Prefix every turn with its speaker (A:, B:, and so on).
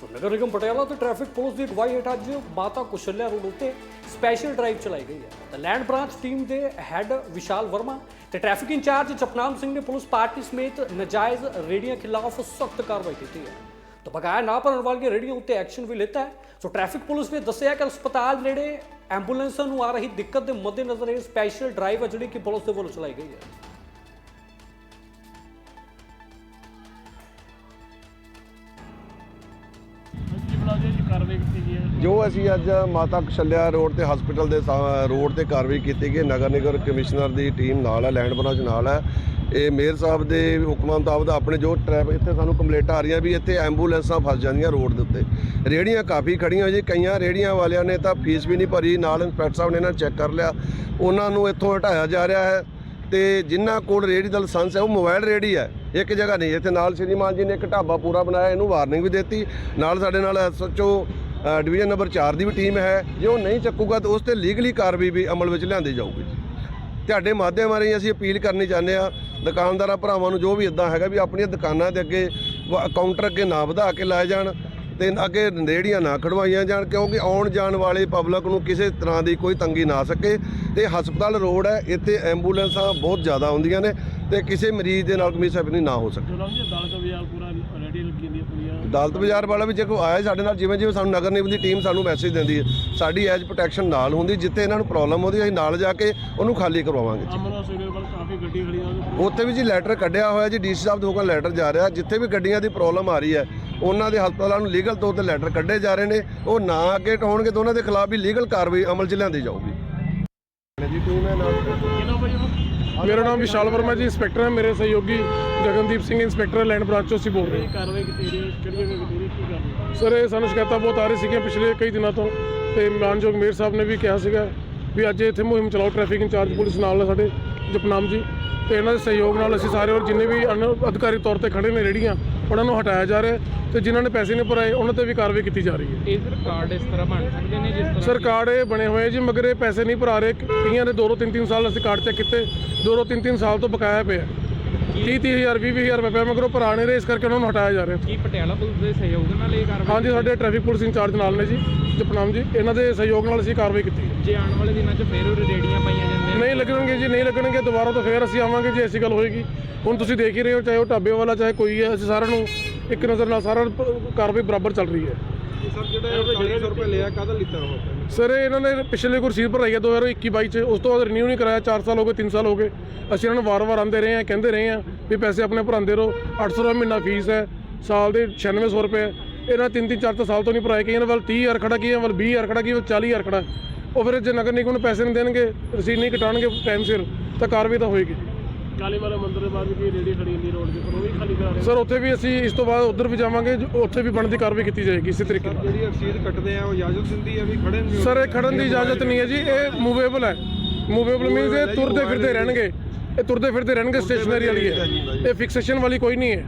A: ਸੋ ਨਗਰ ਨਿਗਮ ਪਟਿਆਲਾ ਤੇ traffic police ਦੀ ਅਗਵਾਈ ਹੇਠ ਅੱਜ ਮਾਤਾ ਕੁਸ਼ਲਿਆ ਰੋਡ ਉੱਤੇ ਸਪੈਸ਼ਲ ਡਰਾਈਵ ਚਲਾਈ ਗਈ ਹੈ। ਤਾਂ ਲੈਂਡ ਬ੍ਰਾਂਚ ਟੀਮ ਦੇ ਹੈੱਡ ਵਿਸ਼ਾਲ ਵਰਮਾ ਤੇ ਟ੍ਰੈਫਿਕ ਇੰਚਾਰਜ ਜਪਨਾਮ ਸਿੰਘ ਨੇ ਪੁਲਿਸ ਪਾਰਟੀ ਸਮੇਤ ਨਜਾਇਜ਼ ਰੇੜੀਆਂ ਖਿਲਾਫ ਸਖਤ ਕਾਰਵਾਈ ਕੀਤੀ ਹੈ। ਤਾਂ ਬਕਾਇਆ ਨਾ ਭਰਨ ਵਾਲੀਆਂ ਰੇੜੀਆਂ ਉੱਤੇ ਐਕਸ਼ਨ ਵੀ ਲਿੱਤਾ ਹੈ। ਸੋ ਟ੍ਰੈਫਿਕ ਪੁਲਿਸ ਨੇ ਦੱਸਿਆ ਕਿ ਹਸਪਤਾਲ ਨੇੜੇ ਐਂਬੂਲੈਂਸਾਂ ਨੂੰ ਆ ਰਹੀ ਦਿੱਕਤ ਦੇ ਮੱਦੇਨਜ਼ਰ ਇਹ ਸਪੈਸ਼ਲ ਡਰਾਈਵ ਹੈ ਜਿਹੜੀ ਕਿ ਪੁਲਿਸ ਦੇ ਵੱਲੋਂ ਚਲਾਈ ਗਈ ਹੈ।
B: ਜੋ
C: ਅਸੀਂ ਅੱਜ ਮਾਤਾ ਕੁਸ਼ਲਿਆ ਰੋਡ ਤੇ ਹਸਪੀਟਲ ਦੇ ਸਾ- ਰੋਡ ਤੇ ਕਾਰਵਾਈ ਕੀਤੀ ਗਈ, ਨਗਰ ਨਿਗਮ ਕਮਿਸ਼ਨਰ ਦੀ ਟੀਮ ਨਾਲ ਹੈ ਲੈਂਡ ਬ੍ਰਾਂਚ ਨਾਲ ਹੈ। ਇਹ ਮੇਅਰ ਸਾਹਿਬ ਦੇ ਹੁਕਮਾਂ ਮੁਤਾਬਕ ਆਪਣੇ ਜੋ ਟ੍ਰੈਫਿਕ ਇੱਥੇ ਸਾਨੂੰ ਕੰਪਲੇਂਟਾਂ ਆ ਰਹੀਆਂ ਵੀ ਇੱਥੇ ਐਂਬੂਲੈਂਸਾਂ ਫਸ ਜਾਂਦੀਆਂ ਰੋਡ ਦੇ ਉੱਤੇ। ਰੇੜੀਆਂ ਕਾਫੀ ਖੜੀਆਂ ਜੀ, ਕਈਆਂ ਰੇੜੀਆਂ ਵਾਲਿਆਂ ਨੇ ਤਾਂ ਫੀਸ ਵੀ ਨਹੀਂ ਭਰੀ, ਨਾਲ ਇੰਸਪੈਕਟਰ ਸਾਹਿਬ ਨੇ ਇਹਨਾਂ ਚੈੱਕ ਕਰ ਲਿਆ। ਉਹਨਾਂ ਨੂੰ ਇੱਥੋਂ ਹਟਾਇਆ ਜਾ ਰਿਹਾ ਹੈ ਤੇ ਜਿਨ੍ਹਾਂ ਕੋਲ ਰੇੜੀ ਦਾ ਲਾਇਸੈਂਸ ਹੈ, ਉਹ ਮੋਬਾਈਲ ਰੇੜੀ ਹੈ। ਇੱਕ ਜਗ੍ਹਾ ਨਹੀਂ, ਇੱਥੇ ਨਾਲ ਸ਼੍ਰੀਮਾਨ ਜੀ ਨੇ ਇੱਕ ਢਾਬਾ ਪੂਰਾ ਬਣਾਇਆ, ਇਹਨੂੰ ਵਾਰਨਿੰਗ ਵੀ ਦਿੱਤੀ। ਨਾਲ ਸਾਡੇ ਨਾਲ ਐਸਐਚਓ ਡਿਵੀਜ਼ਨ ਨੰਬਰ 4 ਦੀ ਵੀ ਟੀਮ ਹੈ। ਜੇ ਉਹ ਨਹੀਂ ਚੱਕੂਗਾ ਤਾਂ ਉਸ ਤੇ ਲੀਗਲੀ ਕਾਰਵਾਈ ਵੀ ਅਮਲ ਵਿੱਚ ਲਿਆਂਦੀ ਜਾਊਗੀ। ਤੁਹਾਡੇ ਮਾਧਿਅਮ ਰਾਹੀਂ ਅਸੀਂ ਅਪੀਲ ਕਰਨੀ ਚਾਹੁੰਦੇ ਆ ਦੁਕਾਨਦਾਰਾਂ, ਭਰਾਵਾਂ ਨੂੰ ਜੋ ਵੀ ਇਦਾਂ ਹੈਗਾ ਵੀ ਆਪਣੀਆਂ ਦੁਕਾਨਾਂ ਦੇ ਅੱਗੇ ਵ- ਕਾਊਂਟਰ ਅੱਗੇ ਨਾ ਵਧਾ ਕੇ ਲਾਏ ਜਾਣ। ਤੇ ਅੱਗੇ ਰੇੜੀਆਂ ਨਾ ਖੜਵਾਈਆਂ ਜਾਣ ਕਿਉਂਕਿ ਆਉਣ ਜਾਣ ਵਾਲੇ ਪਬਲਿਕ ਨੂੰ ਕਿਸੇ ਤਰ੍ਹਾਂ ਦੀ ਕੋਈ ਤੰਗੀ ਨਾ ਸਕੇ। ਤੇ ਹਸਪਤਾਲ ਰੋਡ ਹੈ ਇੱਥੇ ਐਂਬੂਲੈਂਸਾਂ ਬਹੁਤ ਜ਼ਿਆਦਾ ਆਉਂਦੀਆਂ ਨੇ ਤੇ ਕਿਸੇ ਮਰੀਜ਼ ਦੇ ਨਾਲ ਕੋਈ ਸੈਪਨੀ ਨਾ ਹੋ ਸਕੇ।
B: ਅਦਾਲਤ ਵੀ ਆ ਪੂਰਾ ਰੈਡੀ ਲੱਗੀ ਹੁੰਦੀ ਹੈ ਪੂਰੀਆਂ
C: ਅਦਾਲਤ ਬਾਜ਼ਾਰ ਵਾਲਾ ਵੀ ਜੇ ਕੋਈ ਆਇਆ ਸਾਡੇ ਨਾਲ ਜਿਵੇਂ ਜਿਵੇਂ ਸਾਨੂੰ ਨਗਰ ਨਿਗਮ ਦੀ ਟੀਮ ਸਾਨੂੰ ਮੈਸੇਜ ਦਿੰਦੀ ਹੈ ਸਾਡੀ ਐਜ ਪ੍ਰੋਟੈਕਸ਼ਨ ਨਾਲ ਹੁੰਦੀ ਜਿੱਥੇ ਇਹਨਾਂ ਨੂੰ ਪ੍ਰੋਬਲਮ ਹੁੰਦੀ ਅਸੀਂ ਨਾਲ ਜਾ ਕੇ ਉਹਨੂੰ ਖਾਲੀ ਕਰਵਾਵਾਂਗੇ। ਉੱਥੇ ਵੀ ਜੀ ਲੈਟਰ ਕੱਢਿਆ ਹੋਇਆ ਜੀ ਡੀਸੀ ਸਾਹਿਬ ਦੇ ਹੁਕਮ ਲੈਟਰ ਜਾ ਰਿਹਾ ਜਿੱਥੇ ਵੀ ਗੱਡੀਆਂ ਦੀ ਪ੍ਰੋਬਲਮ ਆ ਰਹੀ ਹੈ ਉਹਨਾਂ ਦੇ ਹਸਪਤਾਲਾਂ ਨੂੰ ਲੀਗਲ ਤੌਰ ਤੇ ਲੈਟਰ ਕੱਢੇ ਜਾ ਰਹੇ ਨੇ। ਉਹ ਨਾ ਅੱਗੇ ਹੋਣਗੇ ਤਾਂ ਉਹਨਾਂ ਦੇ ਖਿਲਾਫ ਵੀ ਲੀਗਲ ਕਾਰਵਾਈ ਅਮਲ 'ਚ ਲਿਆਂਦੀ ਜਾਊਗੀ। ਜੀ ਟੀਮ ਹੈ ਨਾਲ
B: ਕਿਹਨਾਂ ਭਾਈ ਉਹ?
D: ਮੇਰਾ ਨਾਮ ਵਿਸ਼ਾਲ ਵਰਮਾ ਜੀ ਇੰਸਪੈਕਟਰ ਹੈ ਮੇਰੇ ਸਹਿਯੋਗੀ Gagandeep Singh inspector land branch ਤੋਂ ਅਸੀਂ ਬੋਲ ਰਹੇ
B: ਕਾਰਵਾਈ ਕੀਤੀ ਕਿਹੜੀ ਕੀ
D: ਸਰ ਇਹ ਸਾਨੂੰ ਸ਼ਿਕਾਇਤਾਂ ਬਹੁਤ ਆ ਰਹੀ ਸੀਗੀਆਂ ਪਿਛਲੇ ਕਈ ਦਿਨਾਂ ਤੋਂ ਤੇ ਮਾਨਯੋਗ ਮੇਅਰ ਸਾਹਿਬ ਨੇ ਵੀ ਕਿਹਾ ਸੀਗਾ ਵੀ ਅੱਜ ਇੱਥੇ ਮੁਹਿੰਮ ਚਲਾਓ ਟ੍ਰੈਫਿਕ ਇੰਚਾਰਜ ਪੁਲਿਸ ਨਾਲ ਸਾਡੇ ਜਪਨਾਮ ਜੀ। ਤੇ ਇਹਨਾਂ ਦੇ ਸਹਿਯੋਗ ਨਾਲ ਅਸੀਂ ਸਾਰੇ ਔਰ ਜਿੰਨੇ ਵੀ ਅਨ- ਅਧਿਕਾਰੀ ਤੌਰ ਤੇ ਖੜੇ ਨੇ ਰੇੜੀਆਂ ਉਹਨਾਂ ਨੂੰ ਹਟਾਇਆ ਜਾ ਰਿਹਾ ਤੇ ਜਿਨ੍ਹਾਂ ਨੇ ਪੈਸੇ ਨਹੀਂ ਭਰਾਏ ਉਹਨਾਂ ਤੇ ਵੀ ਕਾਰਵਾਈ ਕੀਤੀ ਜਾ ਰਹੀ ਹੈ।
E: ਇਹ ਸਰ ਕਾਰਡ ਇਸ ਤਰ੍ਹਾਂ ਬਣ ਸਕਦੇ ਨੇ ਜਿਸ ਤਰ੍ਹਾਂ
D: ਸਰ ਕਾਰਡ ਇਹ ਬਣੇ ਹੋਏ ਜੀ ਮਗਰ ਇਹ ਪੈਸੇ ਨਹੀਂ ਭਰਾ ਰਹੇ। ਕਈਆਂ ਦੇ 2-2 3-3 ਸਾਲ ਅਸੀਂ ਕਾਰਡ ਚੈੱਕ ਕੀਤੇ। 2-2 3-3 ਸਾਲ ਤੋਂ ਬਕਾਇਆ ਪਿਆ। 30-30 ਹਜ਼ਾਰ 20 ਹਜ਼ਾਰ ਰੁਪਏ ਮਗਰ ਉਹ ਭਰਾ ਨਹੀਂ ਰਹੇ ਇਸ ਕਰਕੇ ਉਹਨਾਂ ਨੂੰ ਹਟਾਇਆ ਜਾ ਰਿਹਾ।
E: ਕੀ ਪਟਿਆਲਾ ਪੁਲਿਸ ਦੇ ਸਹਿਯੋਗ ਨਾਲ ਇਹ ਕਾਰਵਾਈ
D: ਹਾਂਜੀ ਸਾਡੇ ਟ੍ਰੈਫਿਕ ਪੁਲਿਸ ਇੰਚਾਰਜ ਨਾਲ ਨੇ ਜੀ ਜਪਨਾਮ ਜੀ ਇਹਨਾਂ ਦੇ ਸਹਿਯੋਗ ਨਾਲ ਅਸੀਂ ਕਾਰਵਾਈ ਕੀਤੀ।
E: ਜੇ ਆਉਣ ਵਾਲੇ ਦਿਨਾਂ 'ਚ ਫੇਰ ਉਹ
D: ਜੀ ਨਹੀਂ ਲੱਗਣਗੇ ਦੁਬਾਰਾ ਤੋਂ ਫੇਰ ਅਸੀਂ ਆਵਾਂਗੇ ਜੇ ਐਸੀ ਗੱਲ ਹੋਏਗੀ। ਹੁਣ ਤੁਸੀਂ ਦੇਖ ਹੀ ਰਹੇ ਹੋ ਚਾਹੇ ਉਹ ਢਾਬੇ ਵਾਲਾ ਚਾਹੇ ਕੋਈ ਹੈ ਅਸੀਂ ਸਾਰਿਆਂ ਨੂੰ ਇੱਕ ਨਜ਼ਰ ਨਾਲ ਸਾਰਾ ਕਾਰਵਾਈ ਬਰਾਬਰ ਚੱਲ ਰਹੀ ਹੈ।
C: ਸਰ ਜਿਹੜਾ 40 ਰੁਪਏ ਲਿਆ ਕਾਹਦਾ ਲਿੱਤਾ ਹੋਇਆ
D: ਸਰ ਇਹ ਇਹਨਾਂ ਨੇ ਪਿਛਲੇ ਰਸੀਦ ਭਰਾਈ ਹੈ 2021 22 ਚ। ਉਸ ਤੋਂ ਬਾਅਦ ਰਿਨਿਊ ਨਹੀਂ ਕਰਾਇਆ 4 ਸਾਲ ਹੋ ਗਏ 3 ਸਾਲ ਹੋ ਗਏ। ਅਸੀਂ ਇਹਨਾਂ ਨੂੰ ਵਾਰ-ਵਾਰ ਆਂਦੇ ਰਹੇ ਹਾਂ ਕਹਿੰਦੇ ਰਹੇ ਹਾਂ ਵੀ ਪੈਸੇ ਆਪਣੇ ਭਰਾਉਂਦੇ ਰਹੋ। 800 ਰੁਪਏ ਮਹੀਨਾ ਫੀਸ ਹੈ ਸਾਲ ਦੇ 9600 ਰੁਪਏ। ਇਹਨਾਂ ਤਿੰਨ ਤਿੰਨ ਚਾਰ ਚਾਰ ਸਾਲ ਤੋਂ ਨਹੀਂ ਭਰਾਏ ਕਈਆਂ ਵੱਲ 30000 ਖੜਾ ਕਈਆਂ ਵੱਲ 20000 ਖੜਾ ਕਈਆਂ ਵੱਲ 40000 ਖੜਾ। ਉਹ ਫਿਰ ਜੇ ਨਗਰ ਨਿਗਮ ਨੂੰ ਪੈਸੇ ਨਹੀਂ ਦੇਣਗੇ ਰਸੀਦ ਨਹੀਂ ਕਟਾਣਗੇ ਟਾਈਮ ਸਿਰ ਤਾਂ ਕਾਰਵਾਈ ਤਾਂ ਹੋਏਗੀ।
B: ਕਾਲੀ ਵਾਲਾ ਮੰਦਿਰ ਦੇ ਬਾਅਦ ਵੀ ਰੇੜੀ ਖੜੀ ਹੁੰਦੀ ਰੋਡ ਦੇ ਉੱਪਰ ਉਹ ਵੀ ਖਾਲੀ ਕਰਾ ਰਹੇ
D: ਸਰ ਉੱਥੇ ਵੀ ਅਸੀਂ ਇਸ ਤੋਂ ਬਾਅਦ ਉੱਧਰ ਵੀ ਜਾਵਾਂਗੇ ਉੱਥੇ ਵੀ ਬਣਦੀ ਕਾਰਵਾਈ ਕੀਤੀ ਜਾਏਗੀ ਇਸੇ ਤਰੀਕੇ ਨਾਲ।
C: ਜਿਹੜੀ ਰਸੀਦ ਕੱਟਦੇ ਆ ਉਹ ਇਜਾਜ਼ਤ ਦਿੰਦੀ ਹੈ ਵੀ ਖੜੇ ਨੇ
D: ਸਰ ਇਹ ਖੜਨ ਦੀ ਇਜਾਜ਼ਤ ਨਹੀਂ ਹੈ ਜੀ ਇਹ ਮੂਵੇਬਲ ਹੈ। ਮੂਵੇਬਲ ਮੀਨਸ ਇਹ ਤੁਰਦੇ ਫਿਰਦੇ ਰਹਿਣਗੇ। ਇਹ ਤੁਰਦੇ ਫਿਰਦੇ ਰਹਿਣਗੇ ਸਟੇਸ਼ਨਰੀ ਵਾਲੀ ਹੈ। ਇਹ ਫਿਕਸੇਸ਼ਨ ਵਾਲੀ ਕੋਈ ਨਹੀਂ ਹੈ।